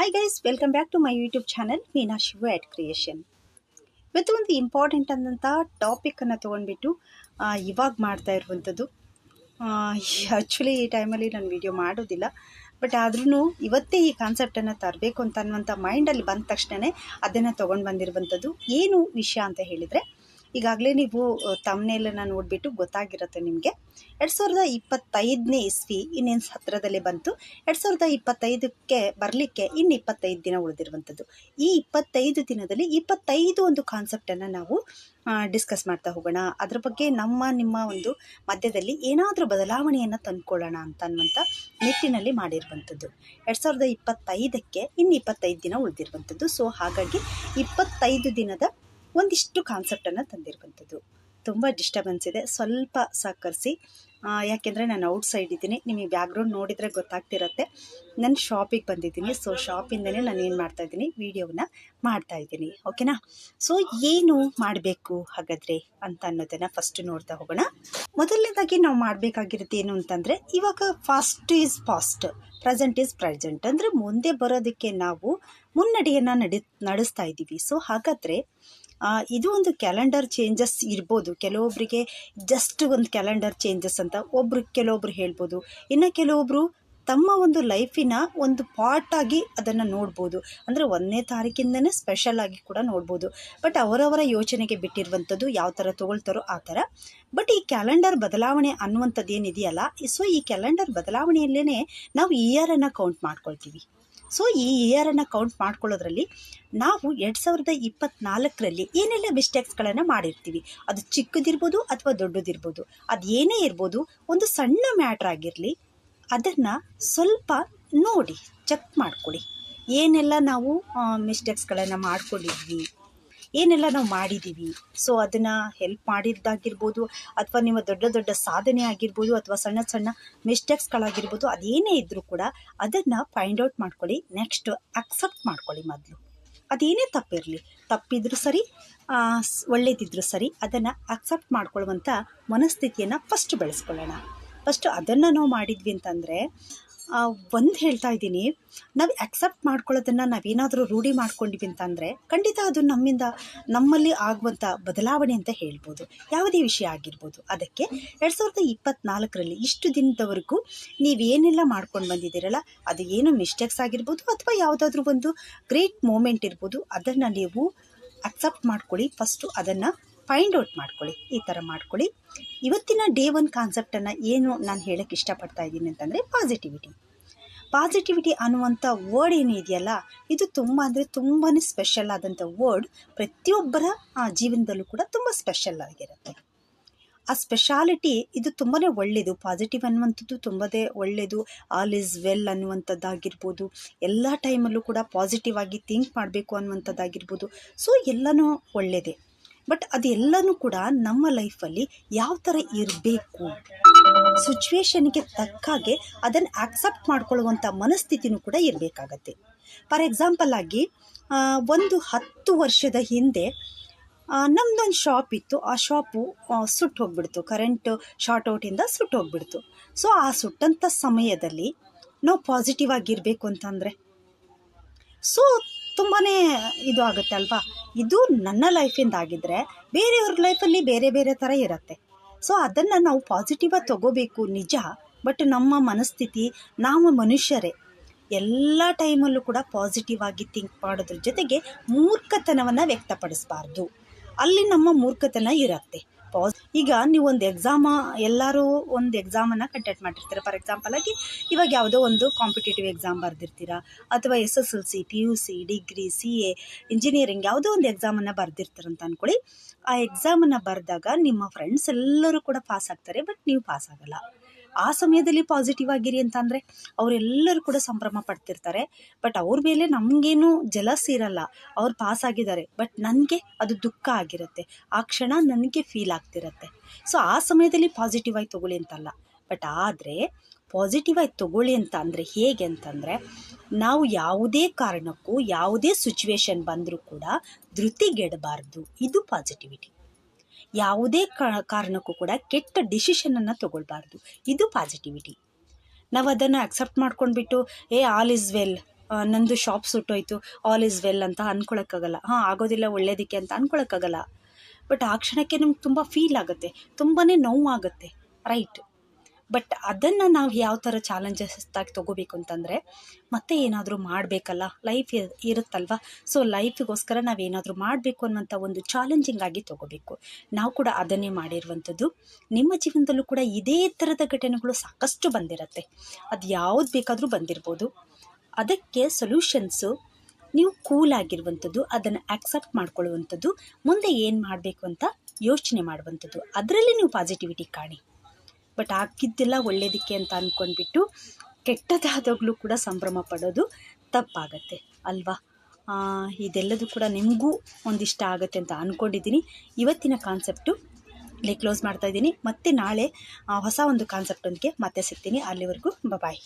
Hi guys welcome back to my YouTube channel Meena Shiva at creation ಇವತ್ತು ಒಂದು important ಆದಂಥ ಟಾಪಿಕನ್ನು ತೊಗೊಂಡ್ಬಿಟ್ಟು ಇವಾಗ ಮಾಡ್ತಾ ಇರುವಂಥದ್ದು ಆ್ಯಕ್ಚುಲಿ ಈ ಟೈಮಲ್ಲಿ ನಾನು ವಿಡಿಯೋ ಮಾಡೋದಿಲ್ಲ ಬಟ್ ಆದ್ರೂ ಇವತ್ತೇ ಈ ಕಾನ್ಸೆಪ್ಟನ್ನು ತರಬೇಕು ಅಂತ ಅನ್ನುವಂಥ ಮೈಂಡಲ್ಲಿ ಬಂದ ತಕ್ಷಣವೇ ಅದನ್ನು ತೊಗೊಂಡು ಬಂದಿರುವಂಥದ್ದು ಏನು ವಿಷಯ ಅಂತ ಹೇಳಿದರೆ ಈಗಾಗಲೇ ನೀವು ತಮ್ಮನೆಲ್ಲ ನೋಡಿಬಿಟ್ಟು ಗೊತ್ತಾಗಿರುತ್ತೆ ನಿಮಗೆ. ಎರಡು ಸಾವಿರದ ಇಪ್ಪತ್ತೈದನೇ ಇಸ್ವಿ ಇನ್ನೇನು ಹತ್ತಿರದಲ್ಲಿ ಬಂತು. ಎರಡು ಸಾವಿರದ ಇಪ್ಪತ್ತೈದಕ್ಕೆ ಬರಲಿಕ್ಕೆ ಇನ್ನು ಇಪ್ಪತ್ತೈದು ದಿನ ಉಳಿದಿರುವಂಥದ್ದು. ಈ ಇಪ್ಪತ್ತೈದು ದಿನದಲ್ಲಿ ಇಪ್ಪತ್ತೈದು ಒಂದು ಕಾನ್ಸೆಪ್ಟನ್ನು ನಾವು ಡಿಸ್ಕಸ್ ಮಾಡ್ತಾ ಹೋಗೋಣ. ಅದ್ರ ಬಗ್ಗೆ ನಮ್ಮ, ನಿಮ್ಮ ಒಂದು ಮಧ್ಯದಲ್ಲಿ ಏನಾದರೂ ಬದಲಾವಣೆಯನ್ನು ತಂದುಕೊಳ್ಳೋಣ ಅಂತ ಅನ್ನುವಂಥ ನಿಟ್ಟಿನಲ್ಲಿ ಮಾಡಿರುವಂಥದ್ದು. ಎರಡು ಸಾವಿರದ ಇಪ್ಪತ್ತೈದಕ್ಕೆ ಇನ್ನು ಇಪ್ಪತ್ತೈದು ದಿನ ಉಳಿದಿರುವಂಥದ್ದು. ಸೊ ಹಾಗಾಗಿ ಇಪ್ಪತ್ತೈದು ದಿನದ ಒಂದಿಷ್ಟು ಕಾನ್ಸೆಪ್ಟನ್ನು ತಂದಿರುವಂಥದ್ದು. ತುಂಬ ಡಿಸ್ಟರ್ಬೆನ್ಸ್ ಇದೆ. ಸ್ವಲ್ಪ ಸಹಕರಿಸಿ. ಯಾಕೆಂದರೆ ನಾನು ಔಟ್ಸೈಡ್ ಇದ್ದೀನಿ. ನಿಮಗೆ ಬ್ಯಾಕ್ಗ್ರೌಂಡ್ ನೋಡಿದರೆ ಗೊತ್ತಾಗ್ತಿರತ್ತೆ. ನಾನು ಶಾಪಿಗೆ ಬಂದಿದ್ದೀನಿ. ಸೊ ಶಾಪಿಂದಲೇ ನಾನು ಏನು ಮಾಡ್ತಾಯಿದ್ದೀನಿ ವೀಡಿಯೋನ ಮಾಡ್ತಾಯಿದ್ದೀನಿ ಓಕೆನಾ ಸೊ ಏನು ಮಾಡಬೇಕು ಹಾಗಾದರೆ ಅಂತ ಅನ್ನೋದನ್ನು ಫಸ್ಟ್ ನೋಡ್ತಾ ಹೋಗೋಣ. ಮೊದಲನೇದಾಗಿ ನಾವು ಮಾಡಬೇಕಾಗಿರೋದು ಏನು ಅಂತಂದರೆ, ಇವಾಗ past is past present is present ಅಂದರೆ ಮುಂದೆ ಬರೋದಕ್ಕೆ ನಾವು ಮುನ್ನಡೆಯನ್ನು ನಡಿ, ನಡೆಸ್ತಾ ಇದ್ದೀವಿ. ಸೊ ಹಾಗಾದರೆ ಇದು ಒಂದು ಕ್ಯಾಲೆಂಡರ್ ಚೇಂಜಸ್ ಇರ್ಬೋದು. ಕೆಲವೊಬ್ಬರಿಗೆ ಜಸ್ಟ್ ಒಂದು ಕ್ಯಾಲೆಂಡರ್ ಚೇಂಜಸ್ ಅಂತ ಒಬ್ರು, ಕೆಲವೊಬ್ರು ಹೇಳ್ಬೋದು. ಇನ್ನು ಕೆಲವೊಬ್ಬರು ತಮ್ಮ ಒಂದು ಲೈಫಿನ ಒಂದು ಪಾರ್ಟ್ ಆಗಿ ಅದನ್ನು ನೋಡ್ಬೋದು. ಅಂದರೆ ಒಂದನೇ ತಾರೀಕಿಂದನೇ ಸ್ಪೆಷಲ್ ಆಗಿ ಕೂಡ ನೋಡ್ಬೋದು. ಬಟ್ ಅವರವರ ಯೋಚನೆಗೆ ಬಿಟ್ಟಿರುವಂಥದ್ದು ಯಾವ ಥರ ತೊಗೊಳ್ತಾರೋ ಆ ಥರ ಬಟ್ ಈ ಕ್ಯಾಲೆಂಡರ್ ಬದಲಾವಣೆ ಅನ್ನುವಂಥದ್ದು ಏನಿದೆಯಲ್ಲ ಸೊ ಈ ಕ್ಯಾಲೆಂಡರ್ ಬದಲಾವಣೆಯಲ್ಲೇ ನಾವು ಇಯರನ್ನು ಕೌಂಟ್ ಮಾಡ್ಕೊಳ್ತೀವಿ. ಸೊ ಈ ಇಯರನ್ನು ಕೌಂಟ್ ಮಾಡ್ಕೊಳ್ಳೋದ್ರಲ್ಲಿ ನಾವು ಎರಡು ಸಾವಿರದ ಇಪ್ಪತ್ತ್ನಾಲ್ಕರಲ್ಲಿ ಏನೆಲ್ಲ ಮಿಸ್ಟೇಕ್ಸ್ಗಳನ್ನು ಮಾಡಿರ್ತೀವಿ. ಅದು ಚಿಕ್ಕದಿರ್ಬೋದು ಅಥವಾ ದೊಡ್ಡದಿರ್ಬೋದು. ಅದು ಏನೇ ಇರ್ಬೋದು, ಒಂದು ಸಣ್ಣ ಮ್ಯಾಟ್ರ್ ಆಗಿರಲಿ ಅದನ್ನು ಸ್ವಲ್ಪ ನೋಡಿ ಚೆಕ್ ಮಾಡ್ಕೊಳ್ಳಿ ಏನೆಲ್ಲ ನಾವು ಮಿಸ್ಟೇಕ್ಸ್ಗಳನ್ನು ಮಾಡ್ಕೊಂಡಿದ್ವಿ, ಏನೆಲ್ಲ ನಾವು ಮಾಡಿದ್ದೀವಿ ಸೊ ಅದನ್ನು ಹೆಲ್ಪ್ ಮಾಡಿದ್ದಾಗಿರ್ಬೋದು, ಅಥವಾ ನಿಮ್ಮ ದೊಡ್ಡ ದೊಡ್ಡ ಸಾಧನೆ ಆಗಿರ್ಬೋದು, ಅಥವಾ ಸಣ್ಣ ಸಣ್ಣ ಮಿಸ್ಟೇಕ್ಸ್ಗಳಾಗಿರ್ಬೋದು ಅದೇನೇ ಇದ್ದರೂ ಕೂಡ ಅದನ್ನು ಫೈಂಡ್ ಔಟ್ ಮಾಡ್ಕೊಳ್ಳಿ ನೆಕ್ಸ್ಟ್ ಅಕ್ಸೆಪ್ಟ್ ಮಾಡ್ಕೊಳ್ಳಿ ಮೊದಲು. ಅದೇನೇ ತಪ್ಪಿರಲಿ. ತಪ್ಪಿದ್ರೂ ಸರಿ ಒಳ್ಳೇದಿದ್ರೂ ಸರಿ, ಅದನ್ನು ಅಕ್ಸೆಪ್ಟ್ ಮಾಡ್ಕೊಳ್ಳುವಂಥ ಮನಸ್ಥಿತಿಯನ್ನು ಫಸ್ಟ್ ಬೆಳೆಸ್ಕೊಳ್ಳೋಣ. ಫಸ್ಟು ಅದನ್ನು ನಾವು ಮಾಡಿದ್ವಿ ಅಂತಂದರೆ ಒಂದು ಹೇಳ್ತಾ ಇದ್ದೀನಿ. ನಾವು ಆಕ್ಸೆಪ್ಟ್ ಮಾಡ್ಕೊಳ್ಳೋದನ್ನು ನಾವೇನಾದರೂ ರೂಢಿ ಮಾಡ್ಕೊಂಡಿವಿ ಅಂತಂದರೆ, ಖಂಡಿತ ಅದು ನಮ್ಮಿಂದ, ನಮ್ಮಲ್ಲಿ ಆಗುವಂಥ ಬದಲಾವಣೆ ಅಂತ ಹೇಳ್ಬೋದು. ಯಾವುದೇ ವಿಷಯ ಆಗಿರ್ಬೋದು. ಅದಕ್ಕೆ ಎರಡು ಸಾವಿರದ ಇಪ್ಪತ್ತ್ನಾಲ್ಕರಲ್ಲಿ ಇಷ್ಟು ದಿನದವರೆಗೂ ನೀವೇನೆಲ್ಲ ಮಾಡ್ಕೊಂಡು ಬಂದಿದ್ದೀರಲ್ಲ, ಅದು ಏನು ಮಿಸ್ಟೇಕ್ಸ್ ಆಗಿರ್ಬೋದು ಅಥವಾ ಯಾವುದಾದ್ರೂ ಒಂದು ಗ್ರೇಟ್ ಮೂಮೆಂಟ್ ಇರ್ಬೋದು, ಅದನ್ನು ನೀವು ಅಕ್ಸೆಪ್ಟ್ ಮಾಡ್ಕೊಳ್ಳಿ. ಫಸ್ಟು ಅದನ್ನು ಫೈಂಡ್ ಔಟ್ ಮಾಡ್ಕೊಳ್ಳಿ, ಈ ಥರ ಮಾಡ್ಕೊಳ್ಳಿ. ಇವತ್ತಿನ ಡೇ ಒನ್ ಕಾನ್ಸೆಪ್ಟನ್ನು ಏನು ನಾನು ಹೇಳೋಕ್ಕೆ ಇಷ್ಟಪಡ್ತಾ ಇದ್ದೀನಿ ಅಂತಂದರೆ ಪಾಸಿಟಿವಿಟಿ ಪಾಸಿಟಿವಿಟಿ ಅನ್ನುವಂಥ ವರ್ಡ್ ಏನಿದೆಯಲ್ಲ ಇದು ತುಂಬ ಅಂದರೆ ತುಂಬಾ ಸ್ಪೆಷಲ್ ಆದಂಥ ವರ್ಡ್ ಪ್ರತಿಯೊಬ್ಬರ ಜೀವನದಲ್ಲೂ ಕೂಡ ತುಂಬ ಸ್ಪೆಷಲ್ ಆಗಿರುತ್ತೆ. ಆ ಸ್ಪೆಷಾಲಿಟಿ ಇದು ತುಂಬಾ ಒಳ್ಳೆಯದು ಪಾಸಿಟಿವ್ ಅನ್ನುವಂಥದ್ದು ತುಂಬದೇ ಒಳ್ಳೆಯದು ಆಲ್ ಈಸ್ ವೆಲ್ ಅನ್ನುವಂಥದ್ದಾಗಿರ್ಬೋದು, ಎಲ್ಲ ಟೈಮಲ್ಲೂ ಕೂಡ ಪಾಸಿಟಿವ್ ಆಗಿ ಥಿಂಕ್ ಮಾಡಬೇಕು ಅನ್ನುವಂಥದ್ದಾಗಿರ್ಬೋದು ಸೊ ಎಲ್ಲನೂ ಒಳ್ಳೆಯದೇ ಬಟ್ ಅದೆಲ್ಲನೂ ಕೂಡ ನಮ್ಮ ಲೈಫಲ್ಲಿ ಯಾವ ಥರ ಇರಬೇಕು? ಸಿಚುವೇಶನ್ಗೆ ತಕ್ಕಾಗೆ ಅದನ್ನು ಆಕ್ಸೆಪ್ಟ್ ಮಾಡ್ಕೊಳ್ಳುವಂಥ ಮನಸ್ಥಿತಿನೂ ಕೂಡ ಇರಬೇಕಾಗತ್ತೆ. ಫಾರ್ ಎಕ್ಸಾಂಪಲ್ ಆಗಿ ಒಂದು ಹತ್ತು ವರ್ಷದ ಹಿಂದೆ ನಮ್ಮದೊಂದು ಶಾಪ್ ಇತ್ತು. ಆ ಶಾಪು ಸುಟ್ಟು ಹೋಗ್ಬಿಡ್ತು. ಕರೆಂಟ್ ಶಾರ್ಟ್ ಔಟಿಂದ ಸುಟ್ಟು ಹೋಗ್ಬಿಡ್ತು. ಸೊ ಆ ಸುಟ್ಟಂಥ ಸಮಯದಲ್ಲಿ ನಾವು ಪಾಸಿಟಿವ್ ಆಗಿರಬೇಕು ಅಂತಂದರೆ. ಸೊ ತುಂಬಾ ಇದು ಆಗುತ್ತೆ ಅಲ್ವಾ? ಇದು ನನ್ನ ಲೈಫಿಂದ ಆಗಿದ್ದರೆ ಬೇರೆಯವ್ರ ಲೈಫಲ್ಲಿ ಬೇರೆ ಬೇರೆ ಥರ ಇರುತ್ತೆ. ಸೊ ಅದನ್ನು ನಾವು ಪಾಸಿಟಿವಾಗಿ ತಗೋಬೇಕು ನಿಜ ಬಟ್ ನಮ್ಮ ಮನಸ್ಥಿತಿ, ನಾವು ಮನುಷ್ಯರೇ, ಎಲ್ಲ ಟೈಮಲ್ಲೂ ಕೂಡ ಪಾಸಿಟಿವ್ ಆಗಿ ಥಿಂಕ್ ಮಾಡೋದ್ರ ಜೊತೆಗೆ ಮೂರ್ಖತನವನ್ನು ವ್ಯಕ್ತಪಡಿಸಬಾರ್ದು. ಅಲ್ಲಿ ನಮ್ಮ ಮೂರ್ಖತನ ಇರುತ್ತೆ. ಪಾಸ್ ಈಗ ನೀವು ಒಂದು ಎಕ್ಸಾಮ ಎಲ್ಲರೂ ಒಂದು ಎಕ್ಸಾಮನ್ನು ಕಂಡಕ್ಟ್ ಮಾಡಿರ್ತೀರ ಫಾರ್ ಎಕ್ಸಾಂಪಲ್ ಆಗಿ, ಇವಾಗ ಯಾವುದೋ ಒಂದು ಕಾಂಪಿಟೇಟಿವ್ ಎಕ್ಸಾಮ್ ಬರೆದಿರ್ತೀರ, ಅಥವಾ S S L C P U C degree C A engineering ಯಾವುದೋ ಒಂದು ಎಕ್ಸಾಮನ್ನು ಬರೆದಿರ್ತೀರಂತ ಅಂದ್ಕೊಳ್ಳಿ ಆ ಎಕ್ಸಾಮನ್ನು ಬರೆದಾಗ ನಿಮ್ಮ ಫ್ರೆಂಡ್ಸ್ ಎಲ್ಲರೂ ಕೂಡ ಪಾಸ್ ಆಗ್ತಾರೆ ಬಟ್ ನೀವು ಪಾಸ್ ಆಗಲ್ಲ. ಆ ಸಮಯದಲ್ಲಿ ಪಾಸಿಟಿವ್ ಆಗಿರಿ ಅಂತಂದರೆ ಅವರೆಲ್ಲರೂ ಕೂಡ ಸಂಭ್ರಮ ಪಡ್ತಿರ್ತಾರೆ. ಬಟ್ ಅವ್ರ ಮೇಲೆ ನಮಗೇನು ಜಲಸ್ ಇರಲ್ಲ. ಅವ್ರು ಪಾಸ್ ಆಗಿದ್ದಾರೆ. ಬಟ್ ನನಗೆ ಅದು ದುಃಖ ಆಗಿರುತ್ತೆ. ಆ ಕ್ಷಣ ನನಗೆ ಫೀಲ್ ಆಗ್ತಿರತ್ತೆ. ಸೊ ಆ ಸಮಯದಲ್ಲಿ ಪಾಸಿಟಿವ್ ಆಗಿ ತೊಗೊಳ್ಳಿ ಅಂತಲ್ಲ. ಬಟ್ ಆದರೆ ಪಾಸಿಟಿವ್ ಆಗಿ ತೊಗೊಳ್ಳಿ ಅಂತ ಅಂದರೆ ಹೇಗೆ ಅಂತಂದರೆ ನಾವು ಯಾವುದೇ ಕಾರಣಕ್ಕೂ, ಯಾವುದೇ ಸಿಚುವೇಶನ್ ಬಂದರೂ ಕೂಡ ಧೃತಿಗೆಡಬಾರ್ದು. ಇದು ಪಾಸಿಟಿವಿಟಿ ಯಾವುದೇ ಕಾರಣಕ್ಕೂ ಕೂಡ ಕೆಟ್ಟ ಡಿಸಿಷನನ್ನು ತಗೊಳ್ಬಾರ್ದು. ಇದು ಪಾಸಿಟಿವಿಟಿ ನಾವು ಅದನ್ನು ಅಕ್ಸೆಪ್ಟ್ ಮಾಡ್ಕೊಂಡ್ಬಿಟ್ಟು, ಏ ಆಲ್ ಇಸ್ ವೆಲ್ ನಂದು ಶಾಪ್ ಸುಟ್ಟೋಯ್ತು. ಆಲ್ ಇಸ್ ವೆಲ್ ಅಂತ ಅಂದ್ಕೊಳಕ್ಕಾಗಲ್ಲ ಹಾಂ, ಆಗೋದಿಲ್ಲ, ಒಳ್ಳೇದಕ್ಕೆ ಅಂತ ಅಂದ್ಕೊಳಕ್ಕಾಗಲ್ಲ ಬಟ್ ಆ ಕ್ಷಣಕ್ಕೆ ನಮ್ಗೆ ತುಂಬ ಫೀಲ್ ಆಗುತ್ತೆ. ತುಂಬಾ ನೋವಾಗುತ್ತೆ. ರೈಟ್ ಬಟ್ ಅದನ್ನು ನಾವು ಯಾವ ಥರ ಚಾಲೆಂಜಸ್ ಆಗಿ ತೊಗೋಬೇಕು ಅಂತಂದರೆ, ಮತ್ತೆ ಏನಾದರೂ ಮಾಡಬೇಕಲ್ಲ? ಲೈಫ್ ಇರುತ್ತಲ್ವ? ಸೊ ಲೈಫಿಗೋಸ್ಕರ ನಾವೇನಾದರೂ ಮಾಡಬೇಕು ಅನ್ನೋಂಥ ಒಂದು ಚಾಲೆಂಜಿಂಗ್ ಆಗಿ ತೊಗೋಬೇಕು. ನಾವು ಕೂಡ ಅದನ್ನೇ ಮಾಡಿರುವಂಥದ್ದು. ನಿಮ್ಮ ಜೀವನದಲ್ಲೂ ಕೂಡ ಇದೇ ಥರದ ಘಟನೆಗಳು ಸಾಕಷ್ಟು ಬಂದಿರುತ್ತೆ. ಅದು ಯಾವ್ದು ಬೇಕಾದರೂ ಬಂದಿರ್ಬೋದು. ಅದಕ್ಕೆ ಸೊಲ್ಯೂಷನ್ಸು ನೀವು ಕೂಲ್ ಆಗಿರುವಂಥದ್ದು, ಅದನ್ನು ಆಕ್ಸೆಪ್ಟ್ ಮಾಡ್ಕೊಳ್ಳುವಂಥದ್ದು, ಮುಂದೆ ಏನು ಮಾಡಬೇಕು ಅಂತ ಯೋಚನೆ ಮಾಡುವಂಥದ್ದು. ಅದರಲ್ಲಿ ನೀವು ಪಾಸಿಟಿವಿಟಿ ಕಾಣಿ. ಬಟ್ ಆಗಿದ್ದೆಲ್ಲ ಒಳ್ಳೇದಕ್ಕೆ ಅಂತ ಅಂದ್ಕೊಂಡ್ಬಿಟ್ಟು ಕೆಟ್ಟದಾದಾಗಲೂ ಕೂಡ ಸಂಭ್ರಮ ಪಡೋದು ತಪ್ಪಾಗತ್ತೆ, ಅಲ್ವಾ? ಇದೆಲ್ಲದೂ ಕೂಡ ನಿಮಗೂ ಒಂದಿಷ್ಟ ಆಗುತ್ತೆ ಅಂತ ಅಂದ್ಕೊಂಡಿದ್ದೀನಿ ಇವತ್ತಿನ ಕಾನ್ಸೆಪ್ಟು ಇಲ್ಲಿ ಕ್ಲೋಸ್ ಮಾಡ್ತಾ ಇದ್ದೀನಿ. ಮತ್ತೆ ನಾಳೆ ಹೊಸ ಒಂದು ಕಾನ್ಸೆಪ್ಟೊಂದಿಗೆ ಮತ್ತೆ ಸಿಗ್ತೀನಿ. ಅಲ್ಲಿವರೆಗೂ ಬಾಯ್